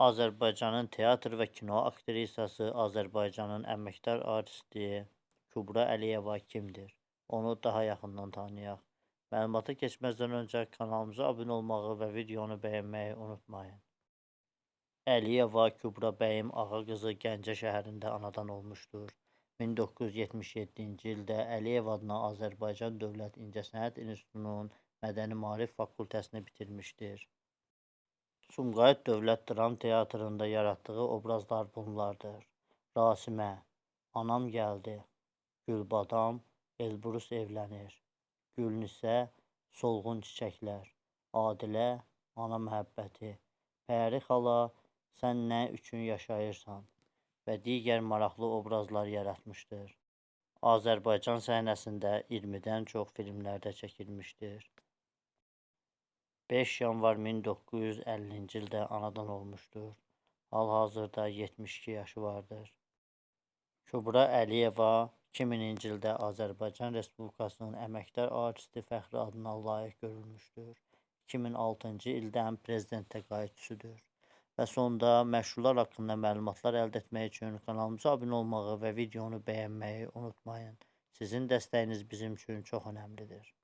Azərbaycanın teatr və kino aktrisası, Azərbaycanın əməkdar artisti Kübra Əliyeva kimdir? Onu daha yaxından tanıyaq. Məlumata keçməzdən öncə kanalımıza abunə olmağı və videonu bəyənməyi unutmayın. Əliyeva Kübra Bəyim ağa qızı Gəncə şəhərində anadan olmuşdur. 1977-ci ildə Əliyev adına Azərbaycan Dövlət İncəsənət İnstitutunun Mədəni Maarif fakültəsini bitirmişdir. Sumqayıt Dövlət Dram Teatrında yaratdığı obrazlar bunlardır: Rasimə, Anam gəldi, Gülbadam, Elbrus evlənir, Gülnisə, Solğun çiçəklər, Adilə, Ana məhəbbəti, Pəri xala, Sən nə üçün yaşayırsan? Və digər maraqlı obrazlar yaratmışdır. Azərbaycan səhnəsində 20-dən çox filmlərdə çəkilmişdir. 5 yanvar 1950-ci ildə anadan olmuşdur. Hal-hazırda 72 yaşı vardır. Kübra Əliyeva 2000-ci ildə Azərbaycan Respublikasının əməkdar artisti fəxri adına layiq görülmüşdür. 2006-cı ildən prezident təqaüdçüsüdür. Və sonda məşhurlar haqqında məlumatlar əldə etmək üçün kanalımıza abunə olmağı və videonu bəyənməyi unutmayın. Sizin dəstəyiniz bizim üçün çox önəmlidir.